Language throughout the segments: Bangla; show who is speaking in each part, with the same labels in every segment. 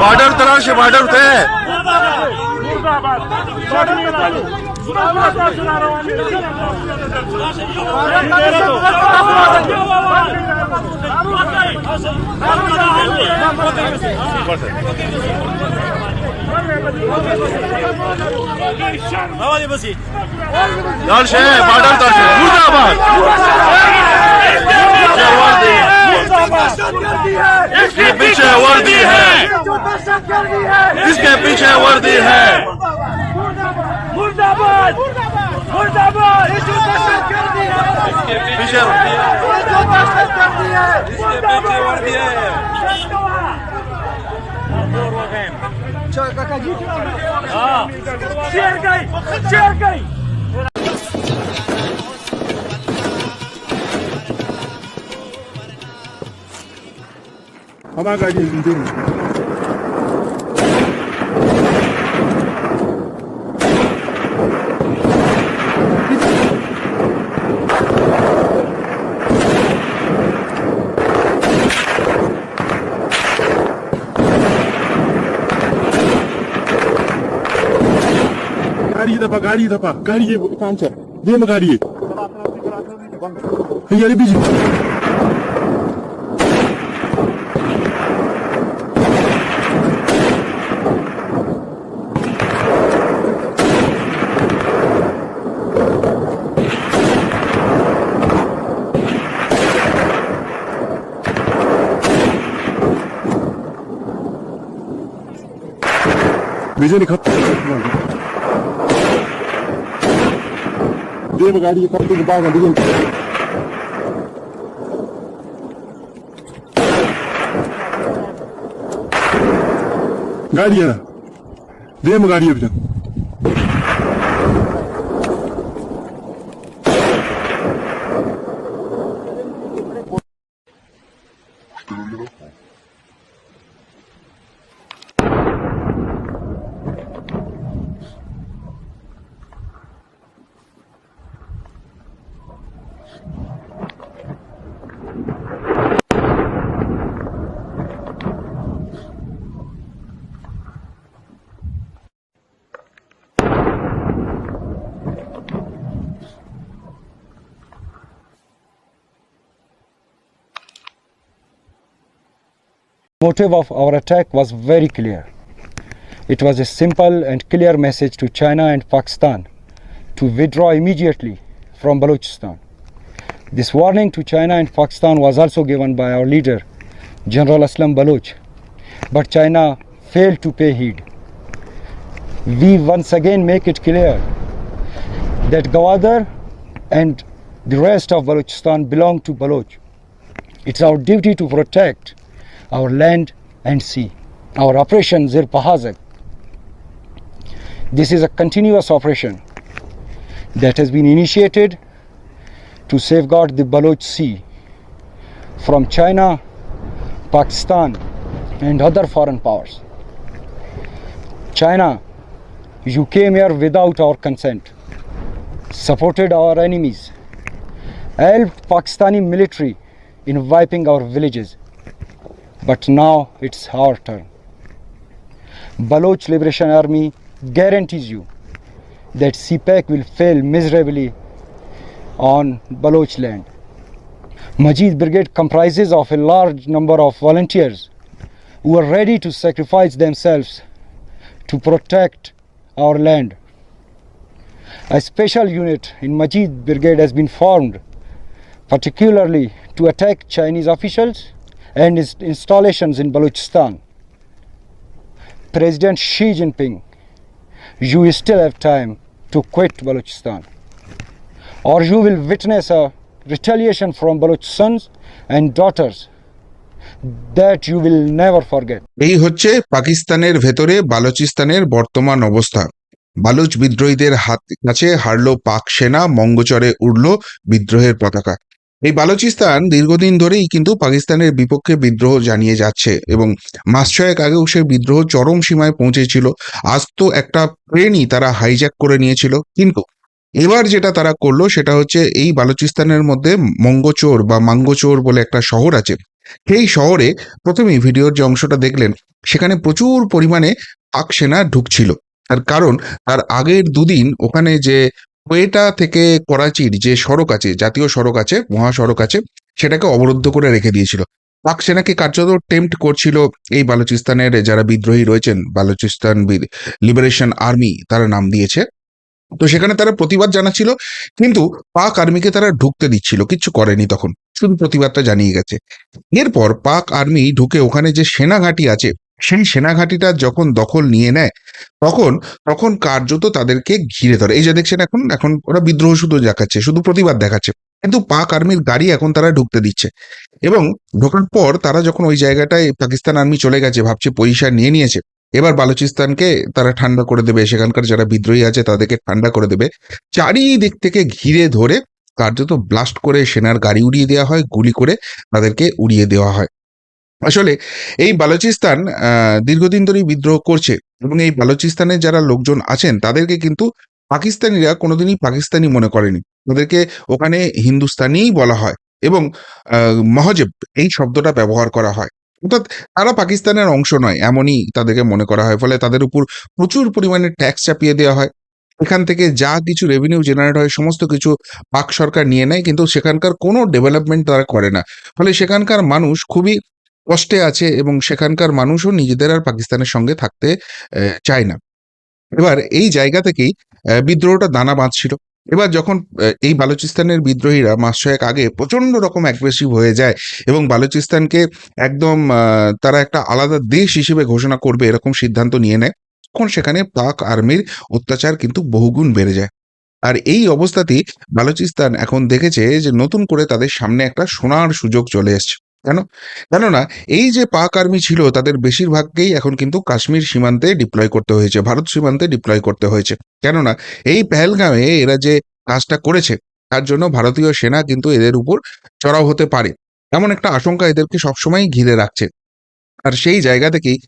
Speaker 1: बॉर्डर तलाश है। बॉर्डर थे बॉर्डर तलाश मुर्दाबाद। इसके पीछे वर्दी है।
Speaker 2: मुर्दाबाद। मुर्दाबाद। जो है। इसके पीछे
Speaker 3: दफा गाड़ी दफा गाड़ी ये कौन सा ये में गाड़ी है ये बीच विजय Devo gari di quanto di paga, di Gari yana. Devo gari yapacağım.
Speaker 4: Motive of our attack was very clear. It was a simple and clear message to China and Pakistan to withdraw immediately from Balochistan. This warning to China and Pakistan was also given by our leader, General Aslam Baloch, but China failed to pay heed. We once again make it clear that Gawadar and the rest of Balochistan belong to Baloch. It's our duty to protect our land and sea. Our operation Zir Pahazak. This is a continuous operation that has been initiated to safeguard the Baloch Sea from China, Pakistan, and other foreign powers. China, you came here without our consent, supported our enemies, helped Pakistani military in wiping our villages but now it's our turn. Baloch Liberation Army guarantees you that CPAC will fail miserably on Baloch land. Majid Brigade comprises of a large number of volunteers who are ready to sacrifice themselves to protect our land. A special unit in Majid Brigade has been formed particularly to attack Chinese officials and its installations in Balochistan. President Xi Jinping, you still have time to quit Balochistan, or you will witness a retaliation from Baloch sons and daughters that you will never forget.
Speaker 5: এই হচ্ছে পাকিস্তানের ভেতরে বালুচিস্তানের বর্তমান অবস্থা বালুচ বিদ্রোহীদের হাত কাছে হারল পাক সেনা মঙ্গচরে উড়ল বিদ্রোহের পতাকা এই বালুচিস্তান দীর্ঘদিন ধরেই কিন্তু পাকিস্তানের বিপক্ষে বিদ্রোহ জানিয়ে যাচ্ছে এবং মাস ছয়েক আগেও সে বিদ্রোহ চরম সীমায় পৌঁছেছিল। আজ তো একটা ট্রেনই তারা হাইজ্যাক করে নিয়েছিল। কিন্তু এবার যেটা তারা করল সেটা হচ্ছে এই বালুচিস্তানের মধ্যে মঙ্গচোর বা মাঙ্গচোর বলে একটা শহর আছে। সেই শহরে প্রথমেই ভিডিওর যে অংশটা দেখলেন, সেখানে প্রচুর পরিমাণে পাক সেনা ঢুকছিল। তার কারণ, তার আগের দুদিন ওখানে যে কোয়েটা থেকে করাচির যে সড়ক আছে, জাতীয় সড়ক আছে, মহাসড়ক আছে, সেটাকে অবরুদ্ধ করে রেখে দিয়েছিল। পাক সেনাকে কার্যত টেম্পট করছিল এই বালুচিস্তানের যারা বিদ্রোহী রয়েছেন, বালুচিস্তান লিবারেশন আর্মি তারা নাম দিয়েছে। তো সেখানে তারা প্রতিবাদ জানাচ্ছিল, কিন্তু পাক আর্মিকে তারা ঢুকতে দিচ্ছিল, কিচ্ছু করেনি তখন। শুধু প্রতিবাদটা জানিয়ে গেছে। এরপর পাক আর্মি ঢুকে ওখানে যে সেনাঘাঁটি আছে সেই সেনাঘাঁটিটা যখন দখল নিয়ে নেয়, তখন তখন কার্যত তাদেরকে ঘিরে ধরে। এই যে দেখছেন এখন এখন ওরা বিদ্রোহ শুধু দেখাচ্ছে, শুধু প্রতিবাদ দেখাচ্ছে। কিন্তু পাক আর্মির গাড়ি এখন তারা ঢুকতে দিচ্ছে। এবং ঢোকার পর তারা যখন ওই জায়গাটায় পাকিস্তান আর্মি চলে গেছে, ভাবছে পজিশন নিয়ে নিয়েছে, এবার বালুচিস্তানকে তারা ঠান্ডা করে দেবে, সেখানকার যারা বিদ্রোহী আছে তাদেরকে ঠান্ডা করে দেবে। চারিদিক থেকে ঘিরে ধরে কার্যত ব্লাস্ট করে সেনার গাড়ি উড়িয়ে দেওয়া হয়, গুলি করে তাদেরকে উড়িয়ে দেওয়া হয়। আসলে এই বালুচিস্তান দীর্ঘদিন ধরেই বিদ্রোহ করছে এবং এই বালুচিস্তানের যারা লোকজন আছেন তাদেরকে কিন্তু পাকিস্তানিরা কোনোদিনই পাকিস্তানি মনে করেনি। তাদেরকে ওখানে হিন্দুস্তানিই বলা হয় এবং মহজেব এই শব্দটা ব্যবহার করা হয়। অর্থাৎ তারা পাকিস্তানের অংশ নয়, এমনই তাদেরকে মনে করা হয়। ফলে তাদের উপর প্রচুর পরিমাণে ট্যাক্স চাপিয়ে দেওয়া হয়। এখান থেকে যা কিছু রেভিনিউ জেনারেট হয়, সমস্ত কিছু পাক সরকার নিয়ে নেয়, কিন্তু সেখানকার কোনো ডেভেলপমেন্ট তারা করে না। ফলে সেখানকার মানুষ খুবই কষ্টে আছে এবং সেখানকার মানুষও নিজেদের আর পাকিস্তানের সঙ্গে থাকতে চায় না। এবার এই জায়গা থেকেই বিদ্রোহটা দানা বাঁধছিল। এবার যখন এই বালুচিস্তানের বিদ্রোহীরা মাস ছয়েক আগে প্রচণ্ড রকম অ্যাগ্রেসিভ হয়ে যায় এবং বালুচিস্তানকে একদম তারা একটা আলাদা দেশ হিসেবে ঘোষণা করবে এরকম সিদ্ধান্ত নিয়ে নেয়, তখন সেখানে পাক আর্মির অত্যাচার কিন্তু বহুগুণ বেড়ে যায়। আর এই অবস্থাতেই বালুচিস্তান এখন দেখেছে যে নতুন করে তাদের সামনে একটা সোনার সুযোগ চলে এসছে। কেন? কেননা এই যে পাক আর্মি ছিল, তাদের বেশিরভাগকেই এখন কিন্তু কাশ্মীর সীমান্তে ডিপ্লয় করতে হয়েছে, ভারত সীমান্তে ডিপ্লয় করতে হয়েছে। কেননা এই পেহেলগাঁওয়ে এরা যে কাজটা করেছে, তার জন্য ভারতীয় সেনা কিন্তু এদের উপর চড়াও হতে পারে। এমন একটা আশঙ্কা এদেরকে সবসময় ঘিরে রাখছে। আর সেই জায়গা থেকেই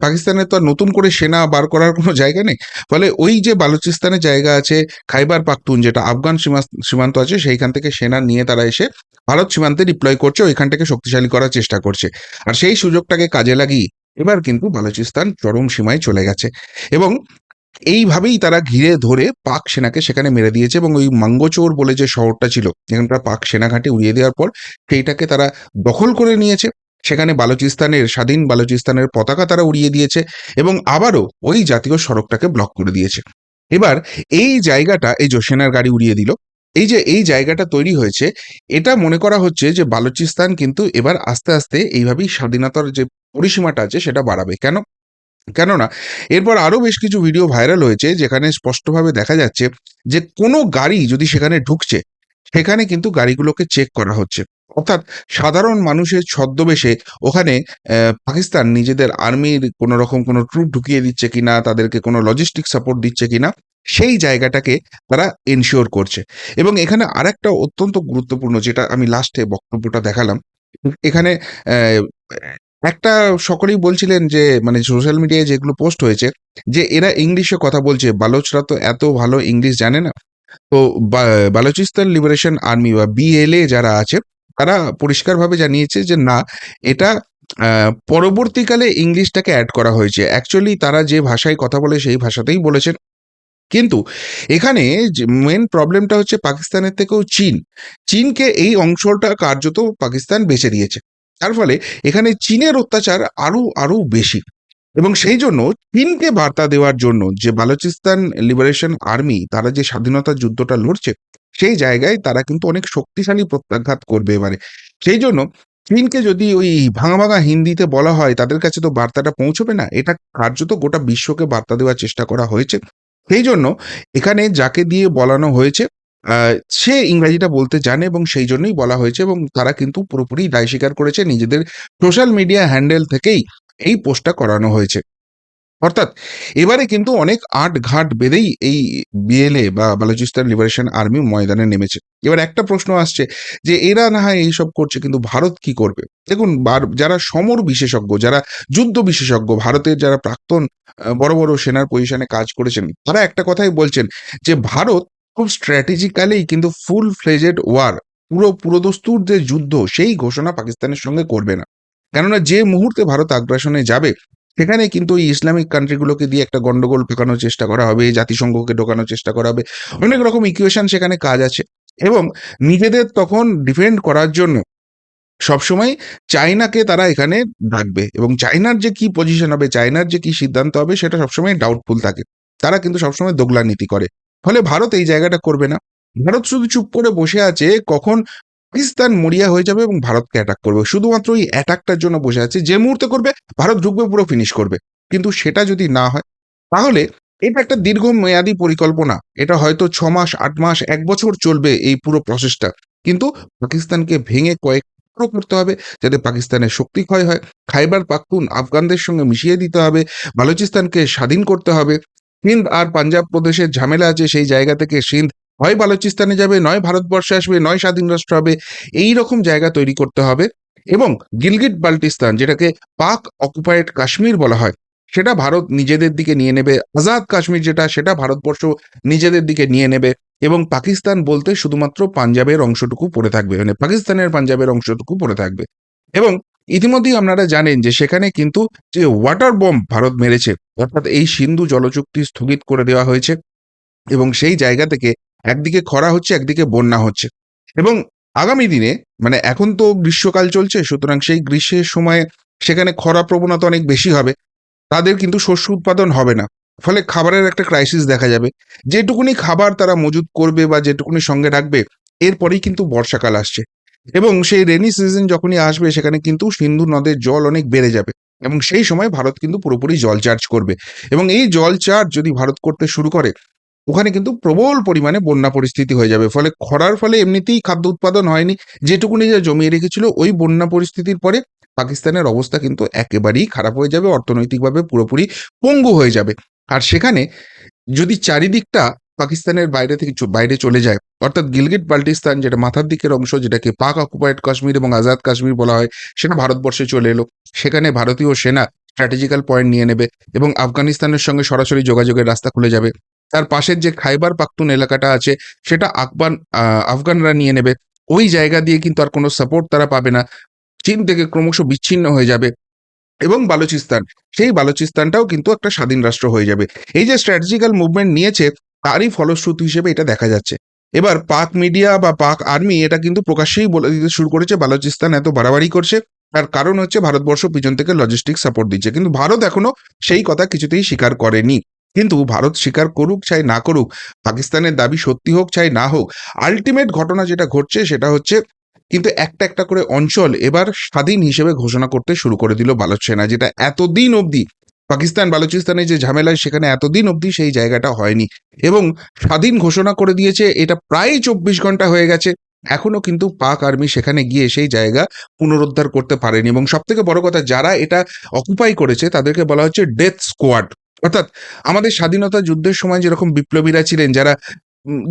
Speaker 5: পাকিস্তানের তো আর নতুন করে সেনা বার করার কোনো জায়গা নেই। ফলে ওই যে বালুচিস্তানের জায়গা আছে, খাইবার পাখতুন যেটা আফগান সীমা- সীমান্ত আছে, সেইখান থেকে সেনা নিয়ে তারা এসে ভারত সীমান্তে ডিপ্লয় করছে ওইখান থেকে শক্তিশালী করার চেষ্টা করছে। আর সেই সুযোগটাকে কাজে লাগিয়ে এবার কিন্তু বালুচিস্তান চরম সীমায় চলে গেছে। এবং এইভাবেই তারা ঘিরে ধরে পাক সেনাকে সেখানে মেরে দিয়েছে এবং ওই মাঙ্গচোর বলে যে শহরটা ছিল যেখানকার পাক সেনাঘাটে উড়িয়ে দেওয়ার পর সেইটাকে তারা দখল করে নিয়েছে। সেখানে বালুচিস্তানের, স্বাধীন বালুচিস্তানের পতাকা তারা উড়িয়ে দিয়েছে এবং আবারও ওই জাতীয় সড়কটাকে ব্লক করে দিয়েছে। এবার এই জায়গাটা এই জোসেনার গাড়ি উড়িয়ে দিল। এই যে, এই জায়গাটা তৈরি হয়েছে, এটা মনে করা হচ্ছে যে বালুচিস্তান কিন্তু এবার আস্তে আস্তে এইভাবেই স্বাধীনতার যে পরিসীমাটা আছে সেটা বাড়াবে। কেন? কেননা, এরপর আরও বেশ কিছু ভিডিও ভাইরাল হয়েছে যেখানে স্পষ্টভাবে দেখা যাচ্ছে যে কোনো গাড়ি যদি সেখানে ঢুকছে, সেখানে কিন্তু গাড়িগুলোকে চেক করা হচ্ছে। অর্থাৎ সাধারণ মানুষের ছদ্মবেশে ওখানে পাকিস্তান নিজেদের আর্মির কোনো রকম কোনো ট্রুপ ঢুকিয়ে দিচ্ছে কিনা, তাদেরকে কোনো লজিস্টিক সাপোর্ট দিচ্ছে কিনা, সেই জায়গাটাকে তারা এনশিওর করছে। এবং এখানে আরেকটা অত্যন্ত গুরুত্বপূর্ণ, যেটা আমি লাস্টে বক্তব্যটা দেখালাম, এখানে একটা সকলেই বলছিলেন যে মানে সোশ্যাল মিডিয়ায় যেগুলো পোস্ট হয়েছে, যে এরা ইংলিশে কথা বলছে, বালোচরা তো এত ভালো ইংলিশ জানে না। তো বালুচিস্তান লিবারেশন আর্মি বা বিএলএ যারা আছে তারা পরিষ্কারভাবে জানিয়েছে যে না, এটা পরবর্তীকালে ইংলিশটাকে অ্যাড করা হয়েছে। অ্যাকচুয়ালি তারা যে ভাষায় কথা বলে সেই ভাষাতেই বলেছেন। কিন্তু এখানে যে মেন প্রবলেমটা হচ্ছে পাকিস্তানের থেকেও চীন। চীনকে এই অংশটা কার্যত পাকিস্তান বেছে দিয়েছে তার ফলে এখানে চীনের অত্যাচার আরও আরও বেশি। এবং সেই জন্য চীনকে বার্তা দেওয়ার জন্য যে বালুচিস্তান লিবারেশন আর্মি তারা যে স্বাধীনতার যুদ্ধটা লড়ছে সেই জায়গায় তারা কিন্তু অনেক শক্তিশালী প্রত্যাঘাত করবে এবারে। সেই জন্য চীনকে যদি ওই ভাঙা ভাঙা হিন্দিতে বলা হয়, তাদের কাছে তো বার্তাটা পৌঁছবে না। এটা কার্যত গোটা বিশ্বকে বার্তা দেওয়ার চেষ্টা করা হয়েছে। সেই জন্য এখানে যাকে দিয়ে বলানো হয়েছে সে ইংরাজিটা বলতে জানে এবং সেই জন্যই বলা হয়েছে এবং তারা কিন্তু পুরোপুরি দায় স্বীকার করেছে। নিজেদের সোশ্যাল মিডিয়া হ্যান্ডেল থেকেই এই পোস্টটা করানো হয়েছে। অর্থাৎ এবারে কিন্তু অনেক আট ঘাট বেঁধেই এই বিএলএ বা বালুচিস্তান লিবারেশন আর্মি ময়দানে নেমেছে। এবার একটা প্রশ্ন আসছে যে এরা না হয় এইসব করছে কিন্তু ভারত কি করবে? দেখুন যারা সমর বিশেষজ্ঞ, যারা যুদ্ধ বিশেষজ্ঞ, ভারতের যারা প্রাক্তন বড় বড় সেনার পজিশনে কাজ করেছেন, তারা একটা কথাই বলছেন যে ভারত খুব স্ট্র্যাটেজিক্যালি কিন্তু ফুল ফ্লেজেড ওয়ার পুরো পুরোদস্তুর যে যুদ্ধ, সেই ঘোষণা পাকিস্তানের সঙ্গে করবে না। কেননা যে মুহূর্তে ভারত আগ্রাসনে যাবে সেখানে কিন্তু ওই ইসলামিক কান্ট্রিগুলোকে দিয়ে একটা গন্ডগোল ঢোকানোর চেষ্টা করা হবে জাতিসংঘকে ঢোকানোর চেষ্টা করা হবে। অনেক রকম ইকুয়েশন সেখানে কাজ আছে। এবং নিজেদের তখন ডিফেন্ড করার জন্য সবসময় চায়নাকে তারা এখানে ডাকবে। এবং চায়নার যে কি পজিশন হবে, চায়নার যে কি সিদ্ধান্ত হবে, সেটা সবসময় ডাউটফুল থাকে। তারা কিন্তু সবসময় দোগলা নীতি করে। ফলে ভারত এই জায়গাটা করবে না। ভারত শুধু চুপ করে বসে আছে, কখন পাকিস্তান মরিয়া হয়ে যাবে এবং ভারতকে অ্যাটাক করবে। শুধুমাত্র এই অ্যাটাকটার জন্য বসে আছে। যে মুহূর্তে করবে, ভারত ঢুকবে, পুরো ফিনিশ করবে। কিন্তু সেটা যদি না হয়, তাহলে এটা একটা দীর্ঘ মেয়াদী পরিকল্পনা। এটা হয়তো ছ মাস, আট মাস, এক বছর চলবে এই পুরো প্রসেসটা কিন্তু পাকিস্তানকে ভেঙে কয়েক করতে হবে যাতে পাকিস্তানের শক্তি ক্ষয় হয়। খাইবার পাখতুন আফগানদের সঙ্গে মিশিয়ে দিতে হবে। বালুচিস্তানকে স্বাধীন করতে হবে। সিন্ধ আর পাঞ্জাব প্রদেশের ঝামেলা আছে সেই জায়গা থেকে সিন্ধ হয় বালুচিস্তানে যাবে, নয় ভারতবর্ষে আসবে, নয় স্বাধীন রাষ্ট্র হবে এই রকম জায়গা তৈরি করতে হবে এবং গিলগিট বাল্টিস্তান যেটাকে পাক অকুপায়েড কাশ্মীর বলা হয়, সেটা ভারত নিজেদের দিকে নিয়ে নেবে, আজাদ কাশ্মীর যেটা, সেটা ভারতবর্ষ নিজেদের দিকে নিয়ে নেবে এবং পাকিস্তান বলতে শুধুমাত্র পাঞ্জাবের অংশটুকু পড়ে থাকবে মানে পাকিস্তানের পাঞ্জাবের অংশটুকু পড়ে থাকবে এবং ইতিমধ্যেই আপনারা জানেন যে সেখানে কিন্তু যে ওয়াটার বম্ব ভারত মেরেছে, অর্থাৎ এই সিন্ধু জলচুক্তি স্থগিত করে দেওয়া হয়েছে এবং সেই জায়গা থেকে একদিকে খরা হচ্ছে, একদিকে বন্যা হচ্ছে। এবং আগামী দিনে মানে এখন তো গ্রীষ্মকাল চলছে, সুতরাং সেই গ্রীষ্মের সময় সেখানে খরা প্রবণতা অনেক বেশি হবে। তাদের কিন্তু শস্য উৎপাদন হবে না। ফলে খাবারের একটা ক্রাইসিস দেখা যাবে। যেটুকুনি খাবার তারা মজুত করবে বা যেটুকুনি সঙ্গে রাখবে, এরপরেই কিন্তু বর্ষাকাল আসছে। এবং সেই রেনি সিজন যখনই আসবে, সেখানে কিন্তু সিন্ধু নদের জল অনেক বেড়ে যাবে। এবং সেই সময় ভারত কিন্তু পুরোপুরি জল চার্জ করবে। এবং এই জল চার্জ যদি ভারত করতে শুরু করে ওখানে কিন্তু প্রবল পরিমাণে বন্যা পরিস্থিতি হয়ে যাবে। ফলে খরার ফলে এমনিতেই খাদ্য উৎপাদন হয়নি। যেটুকুনি যা জমিয়ে রেখেছিল, ওই বন্যা পরিস্থিতির পরে পাকিস্তানের অবস্থা কিন্তু একেবারেই খারাপ হয়ে যাবে, অর্থনৈতিকভাবে পুরোপুরি পঙ্গু হয়ে যাবে। আর সেখানে যদি চারিদিকটা পাকিস্তানের বাইরে থেকে বাইরে চলে যায়, অর্থাৎ গিলগিট বাল্টিস্তান যেটা মাথার দিকের অংশ, যেটাকে পাক অকুপায়েড কাশ্মীর এবং আজাদ কাশ্মীর বলা হয়, সেটা ভারতবর্ষে চলে এলো। সেখানে ভারতীয় সেনা স্ট্র্যাটেজিক্যাল পয়েন্ট নিয়ে নেবে এবং আফগানিস্তানের সঙ্গে সরাসরি যোগাযোগের রাস্তা খুলে যাবে। তার পাশের যে খাইবার পাখতুন এলাকাটা আছে সেটা আহ, আফগানরা নিয়ে নেবে। ওই জায়গা দিয়ে কিন্তু আর কোনো সাপোর্ট তারা পাবে না। চীন থেকে ক্রমশ বিচ্ছিন্ন হয়ে যাবে। এবং বালুচিস্তান সেই বালুচিস্তানটাও কিন্তু একটা স্বাধীন রাষ্ট্র হয়ে যাবে। এই যে স্ট্র্যাটেজিক্যাল মুভমেন্ট নিয়েছে তারই ফলশ্রুতি হিসেবে এটা দেখা যাচ্ছে। এবার পাক মিডিয়া বা পাক আর্মি এটা কিন্তু প্রকাশ্যেই বলে দিতে শুরু করেছে বালুচিস্তান এত বাড়াবাড়ি করছে। তার কারণ হচ্ছে ভারতবর্ষ পিছন থেকে লজিস্টিক সাপোর্ট দিচ্ছে। কিন্তু ভারত এখনও সেই কথা কিছুতেই স্বীকার করেনি। কিন্তু ভারত স্বীকার করুক চাই না করুক, পাকিস্তানের দাবি সত্যি হোক চাই না হোক আলটিমেট ঘটনা যেটা ঘটছে সেটা হচ্ছে কিন্তু একটা একটা করে অঞ্চল এবার স্বাধীন হিসেবে ঘোষণা করতে শুরু করে দিল বালুচ সেনা যেটা এতদিন অবধি, পাকিস্তান বালুচিস্তানের যে ঝামেলায় সেখানে এতদিন অবধি সেই জায়গাটা হয়নি এবং স্বাধীন ঘোষণা করে দিয়েছে, এটা প্রায় চব্বিশ ঘণ্টা হয়ে গেছে, এখনও কিন্তু পাক আর্মি সেখানে গিয়ে সেই জায়গা পুনরুদ্ধার করতে পারেনি এবং সব থেকে বড় কথা, যারা এটা অকুপাই করেছে তাদেরকে বলা হচ্ছে ডেথ স্কোয়াড অর্থাৎ আমাদের স্বাধীনতা যুদ্ধের সময় যেরকম বিপ্লবীরা ছিলেন, যারা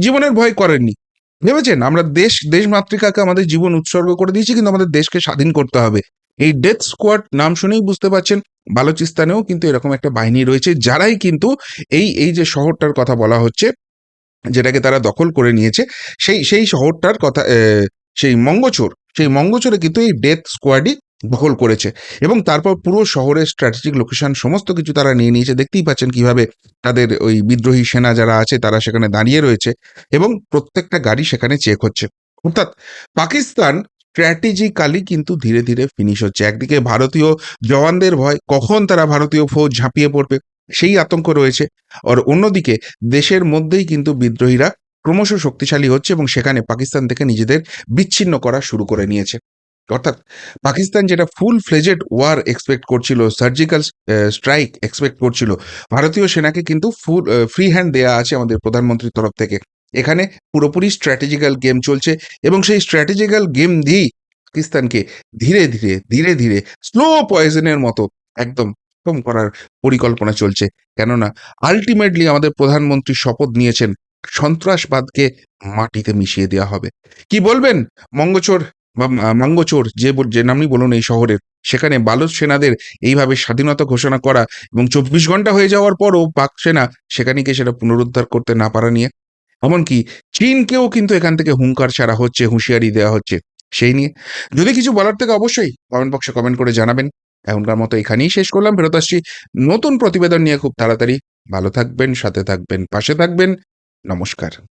Speaker 5: জীবনের ভয় করেননি। ভেবেছেন? আমরা দেশ দেশ মাতৃকাকে আমাদের জীবন উৎসর্গ করে দিয়েছি, কিন্তু আমাদের দেশকে স্বাধীন করতে হবে। এই ডেথ স্কোয়াড, নাম শুনেই বুঝতে পারছেন, বালুচিস্তানেও কিন্তু এরকম একটা বাহিনী রয়েছে, যারাই কিন্তু এই এই যে শহরটার কথা বলা হচ্ছে, যেটাকে তারা দখল করে নিয়েছে, সেই সেই শহরটার কথা সেই মঙ্গচোর, সেই মঙ্গচোরে কিন্তু এই ডেথ স্কোয়াডই দখল করেছে। এবং তারপর পুরো শহরের স্ট্র্যাটেজিক লোকেশন সমস্ত কিছু তারা নিয়ে নিয়েছে। দেখতেই পাচ্ছেন কীভাবে তাদের ওই বিদ্রোহী সেনা যারা আছে তারা সেখানে দাঁড়িয়ে রয়েছে এবং প্রত্যেকটা গাড়ি সেখানে চেক হচ্ছে। অর্থাৎ পাকিস্তান স্ট্র্যাটেজিক্যালি কিন্তু ধীরে ধীরে ফিনিশ হচ্ছে। একদিকে ভারতীয় জওয়ানদের ভয়, কখন তারা ভারতীয় ফৌজ ঝাঁপিয়ে পড়বে সেই আতঙ্ক রয়েছে। আর অন্যদিকে দেশের মধ্যেই কিন্তু বিদ্রোহীরা ক্রমশ শক্তিশালী হচ্ছে এবং সেখানে পাকিস্তান থেকে নিজেদের বিচ্ছিন্ন করা শুরু করে নিয়েছে। অর্থাৎ পাকিস্তান যেটা ফুল ফ্লেজেড ওয়ার এক্সপেক্ট করছিল সার্জিক্যাল স্ট্রাইক এক্সপেক্ট করছিল, ভারতীয় সেনাকে কিন্তু ফুল ফ্রি হ্যান্ড দেয়া আছে আমাদের প্রধানমন্ত্রীর তরফ থেকে। এখানে পুরোপুরি স্ট্র্যাটেজিক্যাল গেম চলছে এবং সেই স্ট্র্যাটেজিক্যাল গেম দিয়েই পাকিস্তানকে ধীরে ধীরে ধীরে ধীরে স্লো পয়জনের মতো একদম কম করার পরিকল্পনা চলছে। কেননা আলটিমেটলি আমাদের প্রধানমন্ত্রী শপথ নিয়েছেন সন্ত্রাসবাদকে মাটিতে মিশিয়ে দেওয়া হবে। কি বলবেন, মঙ্গচোর? বা মাঙ্গচোর যে যে নামই বলুন এই শহরের, সেখানে বালুচ সেনাদের এইভাবে স্বাধীনতা ঘোষণা করা এবং চব্বিশ ঘণ্টা হয়ে যাওয়ার পরও পাক সেনা সেখানে গিয়ে সেটা পুনরুদ্ধার করতে না পারা নিয়ে। এমনকি চীনকেও কিন্তু এখান থেকে হুঙ্কার ছাড়া হচ্ছে, হুঁশিয়ারি দেওয়া হচ্ছে সেই নিয়ে। যদি কিছু বলার থেকে অবশ্যই কমেন্ট বক্সে কমেন্ট করে জানাবেন। এখনকার মতো এখানেই শেষ করলাম। ফেরত আসছি নতুন প্রতিবেদন নিয়ে। খুব তাড়াতাড়ি ভালো থাকবেন, সাথে থাকবেন, পাশে থাকবেন। নমস্কার।